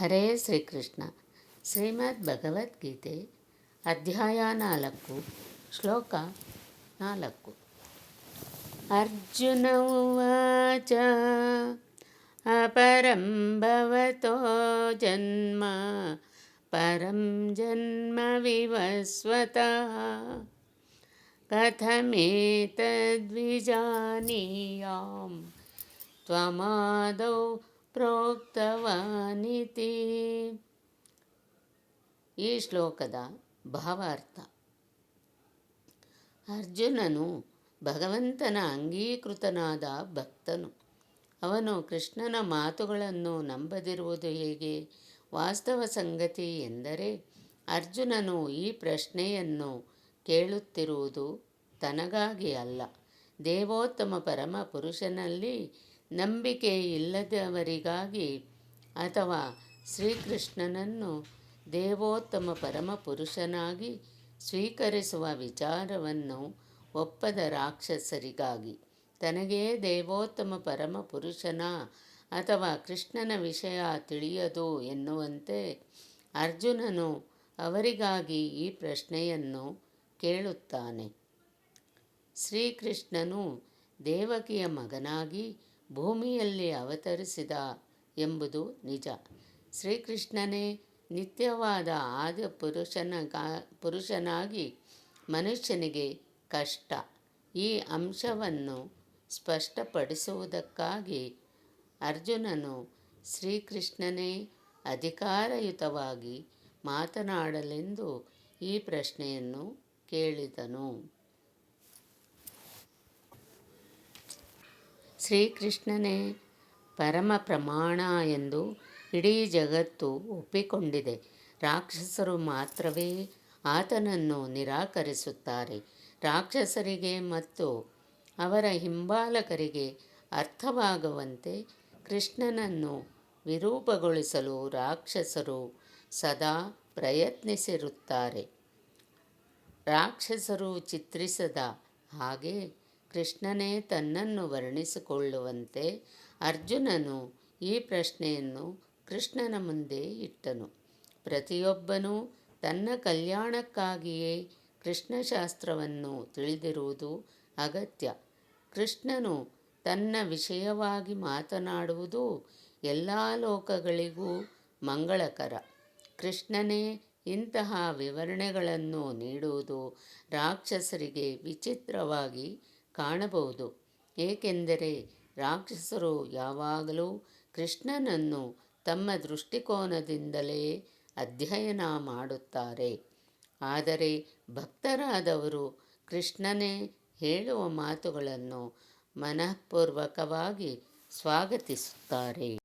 ಹರೇ ಶ್ರೀಕೃಷ್ಣ ಶ್ರೀಮದ್ ಭಗವದ್ಗೀತೆ ಅಧ್ಯಾಯ ನಾಲ್ಕು ಶ್ಲೋಕ ನಾಲ್ಕು ಅರ್ಜುನ ಉವಾಚ ಅಪರಂ ಭವತೋ ಜನ್ಮ ಪರಂ ಜನ್ಮ ವಿವಸ್ವತಃ ಕಥಮೇತದ್ವಿಜಾನೀಯಾಂ ತ್ವಮಾದೌ ಪ್ರೋಕ್ತವಾನಿತಿ. ಈ ಶ್ಲೋಕದ ಭಾವಾರ್ಥ. ಅರ್ಜುನನು ಭಗವಂತನ ಅಂಗೀಕೃತನಾದ ಭಕ್ತನು. ಅವನು ಕೃಷ್ಣನ ಮಾತುಗಳನ್ನು ನಂಬದಿರುವುದು ಹೇಗೆ? ವಾಸ್ತವ ಸಂಗತಿ ಎಂದರೆ ಅರ್ಜುನನು ಈ ಪ್ರಶ್ನೆಯನ್ನು ಕೇಳುತ್ತಿರುವುದು ತನಗಾಗಿ ಅಲ್ಲ. ದೇವೋತ್ತಮ ಪರಮ ಪುರುಷನಲ್ಲಿ ನಂಬಿಕೆ ಇಲ್ಲದವರಿಗಾಗಿ ಅಥವಾ ಶ್ರೀಕೃಷ್ಣನನ್ನು ದೇವೋತ್ತಮ ಪರಮ ಪುರುಷನಾಗಿ ಸ್ವೀಕರಿಸುವ ವಿಚಾರವನ್ನು ಒಪ್ಪದ ರಾಕ್ಷಸರಿಗಾಗಿ ತನಗೇ ದೇವೋತ್ತಮ ಪರಮ ಪುರುಷನ ಅಥವಾ ಕೃಷ್ಣನ ವಿಷಯ ತಿಳಿಯದು ಎನ್ನುವಂತೆ ಅರ್ಜುನನು ಅವರಿಗಾಗಿ ಈ ಪ್ರಶ್ನೆಯನ್ನು ಕೇಳುತ್ತಾನೆ. ಶ್ರೀಕೃಷ್ಣನು ದೇವಕಿಯ ಮಗನಾಗಿ ಭೂಮಿಯಲ್ಲಿ ಅವತರಿಸಿದ ಎಂಬುದು ನಿಜ. ಶ್ರೀಕೃಷ್ಣನೇ ನಿತ್ಯವಾದ ಆದ ಪುರುಷನ ಪುರುಷನಾಗಿ ಮನುಷ್ಯನಿಗೆ ಕಷ್ಟ. ಈ ಅಂಶವನ್ನು ಸ್ಪಷ್ಟಪಡಿಸುವುದಕ್ಕಾಗಿ ಅರ್ಜುನನು ಶ್ರೀಕೃಷ್ಣನೇ ಅಧಿಕಾರಯುತವಾಗಿ ಮಾತನಾಡಲೆಂದು ಈ ಪ್ರಶ್ನೆಯನ್ನು ಕೇಳಿದನು. ಶ್ರೀಕೃಷ್ಣನೇ ಪರಮ ಪ್ರಮಾಣ ಎಂದು ಇಡೀ ಜಗತ್ತು ಒಪ್ಪಿಕೊಂಡಿದೆ. ರಾಕ್ಷಸರು ಮಾತ್ರವೇ ಆತನನ್ನು ನಿರಾಕರಿಸುತ್ತಾರೆ. ರಾಕ್ಷಸರಿಗೆ ಮತ್ತು ಅವರ ಹಿಂಬಾಲಕರಿಗೆ ಅರ್ಥವಾಗುವಂತೆ ಕೃಷ್ಣನನ್ನು ವಿರೂಪಗೊಳಿಸಲು ರಾಕ್ಷಸರು ಸದಾ ಪ್ರಯತ್ನಿಸಿರುತ್ತಾರೆ. ರಾಕ್ಷಸರು ಚಿತ್ರಿಸದ ಹಾಗೆ ಕೃಷ್ಣನೇ ತನ್ನನ್ನು ವರ್ಣಿಸಿಕೊಳ್ಳುವಂತೆ ಅರ್ಜುನನು ಈ ಪ್ರಶ್ನೆಯನ್ನು ಕೃಷ್ಣನ ಮುಂದೆ ಇಟ್ಟನು. ಪ್ರತಿಯೊಬ್ಬನೂ ತನ್ನ ಕಲ್ಯಾಣಕ್ಕಾಗಿಯೇ ಕೃಷ್ಣಶಾಸ್ತ್ರವನ್ನು ತಿಳಿದಿರುವುದು ಅಗತ್ಯ. ಕೃಷ್ಣನು ತನ್ನ ವಿಷಯವಾಗಿ ಮಾತನಾಡುವುದು ಎಲ್ಲ ಲೋಕಗಳಿಗೂ ಮಂಗಳಕರ. ಕೃಷ್ಣನೇ ಇಂತಹ ವಿವರಣೆಗಳನ್ನು ನೀಡುವುದು ರಾಕ್ಷಸರಿಗೆ ವಿಚಿತ್ರವಾಗಿ ಕಾಣಬಹುದು. ಏಕೆಂದರೆ ರಾಕ್ಷಸರು ಯಾವಾಗಲೂ ಕೃಷ್ಣನನ್ನು ತಮ್ಮ ದೃಷ್ಟಿಕೋನದಿಂದಲೇ ಅಧ್ಯಯನ ಮಾಡುತ್ತಾರೆ. ಆದರೆ ಭಕ್ತರಾದವರು ಕೃಷ್ಣನೇ ಹೇಳುವ ಮಾತುಗಳನ್ನು ಮನಃಪೂರ್ವಕವಾಗಿ ಸ್ವಾಗತಿಸುತ್ತಾರೆ.